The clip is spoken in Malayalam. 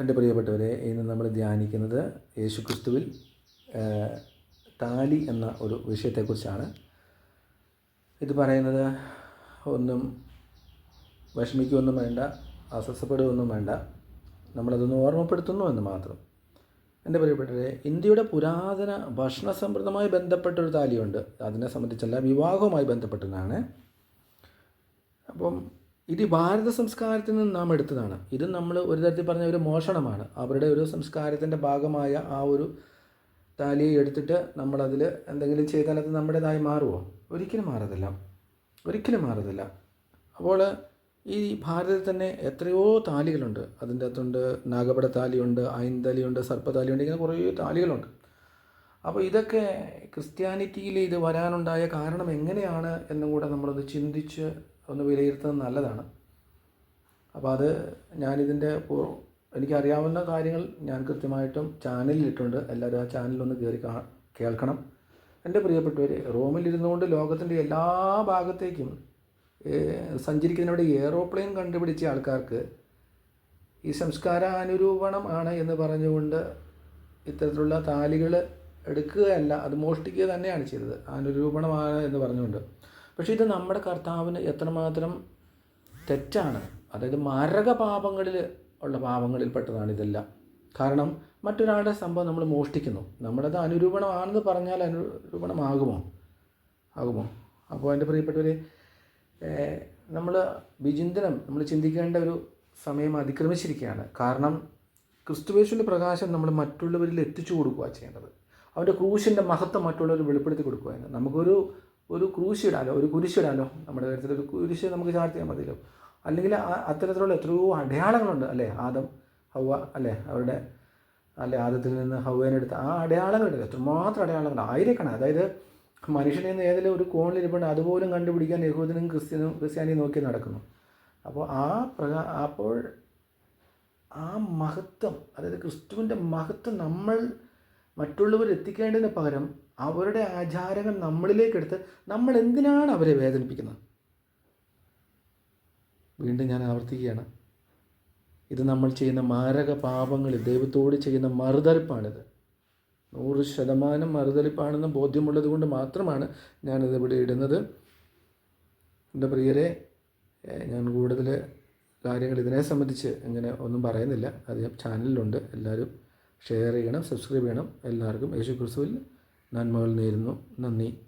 എന്റെ പ്രിയപ്പെട്ടവരെ ഇന്ന് നമ്മൾ ധ്യാനിക്കുന്നത് യേശുക്രിസ്തുവിൽ ക്രിസ്തുവിൽ താലി എന്ന ഒരു വിഷയത്തെക്കുറിച്ചാണ്. ഇത് പറയുന്നത് ഒന്നും വിഷമിക്കുകയൊന്നും വേണ്ട അസ്വസ്ഥപ്പെടുകയൊന്നും വേണ്ട. നമ്മളതൊന്ന് ഓർമ്മപ്പെടുത്തുന്നു എന്ന് മാത്രം. എന്റെ പ്രിയപ്പെട്ടവരെ ഇന്ത്യയുടെ പുരാതന ഭക്ഷണ സമ്പ്രദമായി ബന്ധപ്പെട്ടൊരു താലിയുണ്ട്. അതിനെ സംബന്ധിച്ചല്ല വിവാഹവുമായി ബന്ധപ്പെട്ടതാണ്. അപ്പം ഇത് ഭാരത സംസ്കാരത്തിൽ നിന്ന് നാം എടുത്തതാണ്. ഇത് നമ്മൾ ഒരു തരത്തിൽ പറഞ്ഞ ഒരു മോഷണമാണ്. അവരുടെ ഒരു സംസ്കാരത്തിന്റെ ഭാഗമായ ആ ഒരു താലി എടുത്തിട്ട് നമ്മളതിൽ എന്തെങ്കിലും ചെയ്താൽ അത് നമ്മുടേതായി മാറുമോ? ഒരിക്കലും മാറത്തില്ല. ഒരിക്കലും മാറത്തില്ല. അപ്പോൾ ഈ ഭാരതത്തിൽ തന്നെ എത്രയോ താലികളുണ്ട്. അതിന്റെ അകത്തുണ്ട് നാഗപട താലിയുണ്ട് ഐന്തലിയുണ്ട് സർപ്പതാലിയുണ്ട് ഇങ്ങനെ കുറേ താലികളുണ്ട്. അപ്പോൾ ഇതൊക്കെ ക്രിസ്ത്യാനിറ്റിയിൽ ഇത് വരാനുണ്ടായ കാരണം എങ്ങനെയാണ് എന്നും കൂടെ നമ്മളൊന്ന് ചിന്തിച്ച് ഒന്ന് വിലയിരുത്തുന്നത് നല്ലതാണ്. അപ്പോൾ അത് ഞാനിതിന്റെ എനിക്കറിയാവുന്ന കാര്യങ്ങൾ ഞാൻ കൃത്യമായിട്ടും ചാനലിൽ ഇട്ടുണ്ട് എല്ലാവരും ആ ചാനലിലൊന്ന് കയറി കേൾക്കണം. എന്റെ പ്രിയപ്പെട്ടവർ റോമിലിരുന്നുകൊണ്ട് ലോകത്തിന്റെ എല്ലാ ഭാഗത്തേക്കും സഞ്ചരിക്കുന്നതിനോട് എയറോപ്ലെയിൻ കണ്ടുപിടിച്ച ആൾക്കാർക്ക് ഈ സംസ്കാര അനുരൂപണം ആണ് എന്ന് പറഞ്ഞുകൊണ്ട് ഇത്തരത്തിലുള്ള താലികൾ എടുക്കുകയല്ല അത് മോഷ്ടിക്കുക തന്നെയാണ് ചെയ്തത്. അനുരൂപണമാണ് എന്ന് പറഞ്ഞുകൊണ്ട്. പക്ഷേ ഇത് നമ്മുടെ കർത്താവിന് എത്രമാത്രം തെറ്റാണ്. അതായത് മാരക പാപങ്ങളിൽ ഉള്ള പാപങ്ങളിൽപ്പെട്ടതാണ് ഇതെല്ലാം. കാരണം മറ്റൊരാളുടെ സംഭവം നമ്മൾ മോഷ്ടിക്കുന്നു. നമ്മളത് അനുരൂപണമാണെന്ന് പറഞ്ഞാൽ അനുരൂപണമാകുമോ? ആകുമോ? അപ്പോൾ എന്റെ പ്രിയപ്പെട്ടവർ നമ്മൾ വിചിന്തനം നമ്മൾ ചിന്തിക്കേണ്ട ഒരു സമയം അതിക്രമിച്ചിരിക്കുകയാണ്. കാരണം ക്രിസ്തുവേശുവിന്റെ പ്രകാശം നമ്മൾ മറ്റുള്ളവരിൽ എത്തിച്ചു കൊടുക്കുക ചെയ്യേണ്ടത്. അവന്റെ ക്രൂശിന്റെ മഹത്വം മറ്റുള്ളവർ വെളിപ്പെടുത്തി കൊടുക്കുക എന്ന് നമുക്കൊരു ഒരു ക്രൂശിടാലോ ഒരു കുരിശിടാലോ നമ്മുടെ കാര്യത്തിൽ ഒരു കുരിശ് നമുക്ക് ചാർത്തിയാൽ മതിയല്ലോ അല്ലെങ്കിൽ അത്തരത്തിലുള്ള എത്രയോ അടയാളങ്ങളുണ്ട് അല്ലേ? ആദം ഹൗവ അല്ലേ? അവരുടെ അല്ലെ? ആദത്തിൽ നിന്ന് ഹൗവേനെടുത്ത് ആ അടയാളങ്ങളുണ്ട്. എത്രമാത്രം അടയാളങ്ങൾ ആയിരിക്കണം അതായത് മനുഷ്യനിൽ നിന്ന് ഏതെങ്കിലും ഒരു കോണിലിരിപ്പുണ്ട് അതുപോലും കണ്ടുപിടിക്കാൻ യഹൂദനും ക്രിസ്ത്യനും ക്രിസ്ത്യാനിയും നോക്കി നടക്കുന്നു. അപ്പോൾ ആ പ്രകാ അപ്പോൾ ആ മഹത്വം അതായത് ക്രിസ്തുവിന്റെ മഹത്വം നമ്മൾ മറ്റുള്ളവർ എത്തിക്കേണ്ടതിന് പകരം അവരുടെ ആചാരങ്ങൾ നമ്മളിലേക്കെടുത്ത് നമ്മൾ എന്തിനാണ് അവരെ വേദനിപ്പിക്കുന്നത്? വീണ്ടും ഞാൻ ആവർത്തിക്കുകയാണ്. ഇത് നമ്മൾ ചെയ്യുന്ന മാരക പാപങ്ങളിൽ ദൈവത്തോട് ചെയ്യുന്ന മറുതലിപ്പാണിത് നൂറ് ശതമാനം മറുതലിപ്പാണെന്ന് ബോധ്യമുള്ളത് കൊണ്ട് മാത്രമാണ് ഞാനിത് ഇവിടെ ഇടുന്നത്. എന്റെ പ്രിയരെ ഞാൻ കൂടുതൽ കാര്യങ്ങൾ ഇതിനെ സംബന്ധിച്ച് ഇങ്ങനെ ഒന്നും പറയുന്നില്ല. അത് ചാനലിലുണ്ട്. എല്ലാവരും ഷെയർ ചെയ്യണം സബ്സ്ക്രൈബ് ചെയ്യണം. എല്ലാവർക്കും യേശു ക്രിസ്തുവിൽ നന്മകൾ നേരുന്നു. നന്ദി.